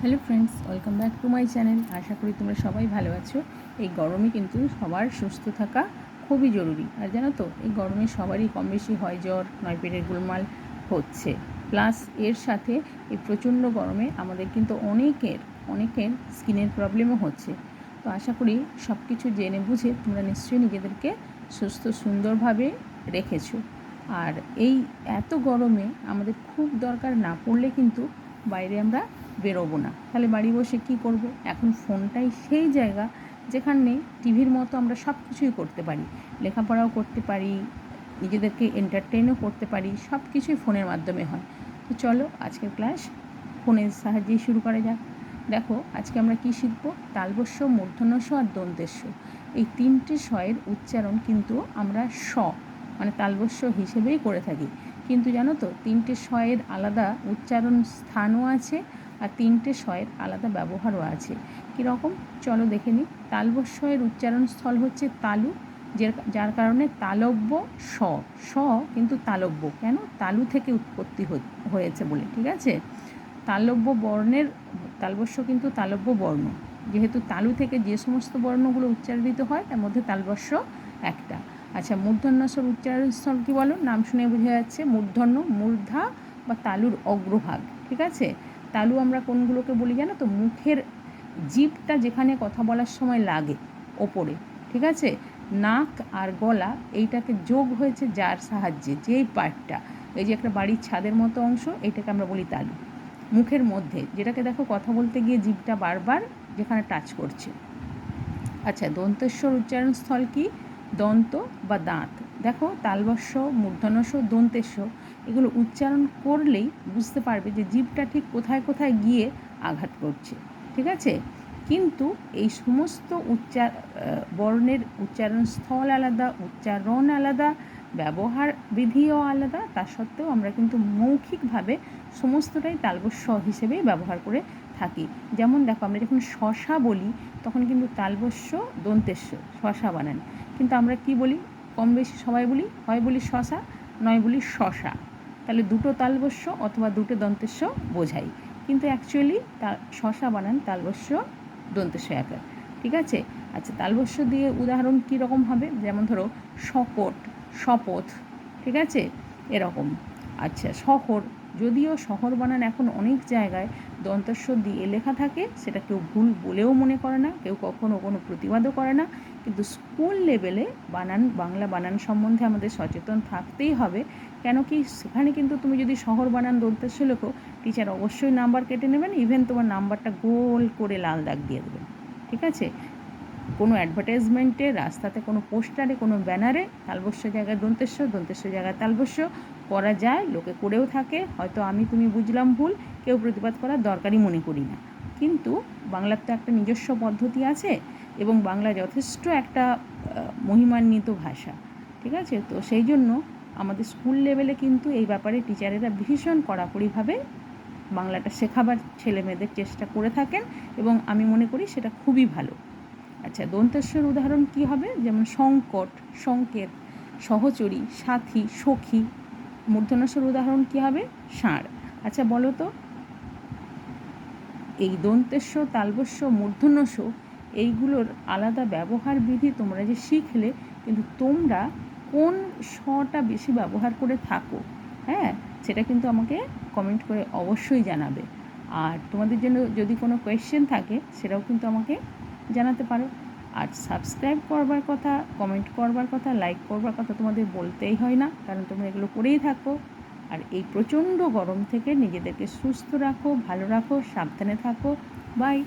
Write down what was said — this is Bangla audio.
Hello friends welcome back to my channel আশা করি তোমরা সবাই ভালো আছো। এই গরমে কিন্তু সবার সুস্থ থাকা খুবই জরুরি। আর জানো তো, এই গরমে সবারই কম বেশি হয় জ্বর, নয় পেটের গোলমাল হচ্ছে। প্লাস এর সাথে এই প্রচণ্ড গরমে আমাদের কিন্তু অনেকের অনেকের স্কিনের প্রবলেমও হচ্ছে। তো আশা করি সব কিছু জেনে বুঝে তোমরা নিশ্চয়ই নিজেদেরকে সুস্থ, সুন্দরভাবে রেখেছো। আর এই এত গরমে আমাদের খুব দরকার না পড়লে কিন্তু বাইরে আমরা বেরোবো না। তাহলে বাড়ি বসে কী করব? এখন ফোনটাই সেই জায়গা যেখানে টিভির মতো আমরা সব কিছুই করতে পারি। লেখাপড়াও করতে পারি, নিজেদেরকে এন্টারটেনও করতে পারি সব কিছুই ফোনের মাধ্যমে হয়। তো চলো আজকের ক্লাস ফোনের সাহায্যেই শুরু করা যাক। দেখো আজকে আমরা কি শিখব? তালবস্য, মূর্ধন্যস্য আর দন্তেস্য। এই তিনটে স্বয়ের উচ্চারণ কিন্তু আমরা স মানে তালবস্য হিসেবেই করে থাকি। কিন্তু জানো তো, তিনটে স্বয়ের আলাদা উচ্চারণ স্থানও আছে আর তিনটে স্বয়ের আলাদা ব্যবহারও আছে। কীরকম? চলো দেখে নিই তালবস্বয়ের উচ্চারণ স্থল হচ্ছে তালু, যার কারণে তালব্য স স কিন্তু তালব্য। কেন? তালু থেকে উৎপত্তি হয়েছে বলে, ঠিক আছে? তালব্য বর্ণের তালবস্য কিন্তু তালব্য বর্ণ। যেহেতু তালু থেকে যে সমস্ত বর্ণগুলো উচ্চারিত হয়, তার মধ্যে তালবস্য একটা। আচ্ছা মূর্ধন্যস্বর উচ্চারণস্থল কী বলো? নাম শুনে বোঝা যাচ্ছে, মূর্ধন্য, মূর্ধা বা তালুর অগ্রভাগ, ঠিক আছে? তালু আমরা কোনগুলোকে বলি জানো তো? মুখের জিভটা যেখানে কথা বলার সময় লাগে, ওপরে, ঠিক আছে? নাক আর গলা এইটাকে যোগ হয়েছে যার সাহায্যে, যেই পার্টটা, এই যে একটা বাড়ির ছাদের মতো অংশ, এটাকে আমরা বলি তালু। মুখের মধ্যে, যেটাকে দেখো কথা বলতে গিয়ে জিভটা বারবার যেখানে টাচ করছে। আচ্ছা দন্তেশ্বর উচ্চারণ স্থল কি? দন্ত বা দাঁত। দেখো, তালবস্য মূর্ধনস্য দন্তেস্য, এগুলো উচ্চারণ করলেই বুঝতে পারবে যে জীবটা ঠিক কোথায় কোথায় গিয়ে আঘাত করছে, ঠিক আছে? কিন্তু এই সমস্ত উচ্চার বর্ণের উচ্চারণ স্থল আলাদা, উচ্চারণ আলাদা, ব্যবহার বিধিও আলাদা, তা সত্ত্বেও আমরা কিন্তু মৌখিকভাবে সমস্তটাই তালবস্য হিসেবেই ব্যবহার করে থাকি। যেমন দেখো, আমরা যখন শশা বলি, তখন কিন্তু তালবস্য, দন্তেস্য, শশা বানান। কিন্তু আমরা কি বলি? কম বেশি সবাই বলি, হয় বলি শশা, নয় বলি শশা। তাহলে দুটো তালবস্য অথবা দুটো দন্তেস্য বোঝাই। কিন্তু অ্যাকচুয়ালি তা শশা বানান তালবস্য, দন্তেস্য আকার ঠিক আছে? আচ্ছা তালবস্য দিয়ে উদাহরণ কী রকম হবে? যেমন ধরো, শকট, শপথ। ঠিক আছে? এরকম। আচ্ছা শহর যদিও শহর বানান এখন অনেক জায়গায় দন্তস্ব দিয়ে লেখা থাকে, সেটা কেউ ভুল বলেও মনে করে না, কেউ কখনও কোনো প্রতিবাদও করে না। কিন্তু স্কুল লেভেলে বানান, বাংলা বানান সম্বন্ধে আমাদের সচেতন থাকতেই হবে, কেন কি সেখানে কিন্তু তুমি যদি শহর বানান দন্তস্ব লেখো টিচার অবশ্যই নাম্বার কেটে নেবেন ইভেন তোমার নাম্বারটা গোল করে লাল দাগ দিয়ে দেবেন। ঠিক আছে? কোনো অ্যাডভার্টাইজমেন্টে রাস্তাতে কোনো পোস্টারে কোনো ব্যানারে তালবস্য জায়গায় দন্তেশ্ব দন্তেশ্ব জায়গায় তালবস্য করা যায়, লোকে করেও থাকে, হয়তো আমি তুমি বুঝলাম ভুল, কেউ প্রতিবাদ করার দরকারই মনে করি না। কিন্তু বাংলার তো একটা নিজস্ব পদ্ধতি আছে এবং বাংলা যথেষ্ট একটা মহিমান্বিত ভাষা, ঠিক আছে? তো সেই জন্য আমাদের স্কুল লেভেলে কিন্তু এই ব্যাপারে টিচারেরা ভীষণ কড়াকড়িভাবে বাংলাটা শেখাবার ছেলে মেয়েদের চেষ্টা করে থাকেন এবং আমি মনে করি সেটা খুবই ভালো। আচ্ছা দন্তেশ্বর উদাহরণ কি হবে? যেমন সংকট, সংকেত, সহচরী, সাথী, সখী। মূর্ধন্যস্বর উদাহরণ কী হবে? ষাঁড়। আচ্ছা বলো তো। এই দন্তেস্ব তালবস্য মূর্ধন্যস্ব এইগুলোর আলাদা ব্যবহার বিধি তোমরা যে শিখলে, কিন্তু তোমরা কোন শটা বেশি ব্যবহার করে থাকো? হ্যাঁ সেটা কিন্তু আমাকে কমেন্ট করে অবশ্যই জানাবে। আর তোমাদের জন্য যদি কোনো কোয়েশ্চেন থাকে, সেটাও কিন্তু আমাকে জানাতে পারো। আর সাবস্ক্রাইব করবার কথা কমেন্ট করবার কথা লাইক করবার কথা তোমাদের বলতেই হয় না, কারণ তোমরা এগুলো করেই থাকো। আর এই প্রচণ্ড গরম থেকে নিজেদেরকে সুস্থ রাখো, ভালো রাখো, সাবধানে থাকো। বাই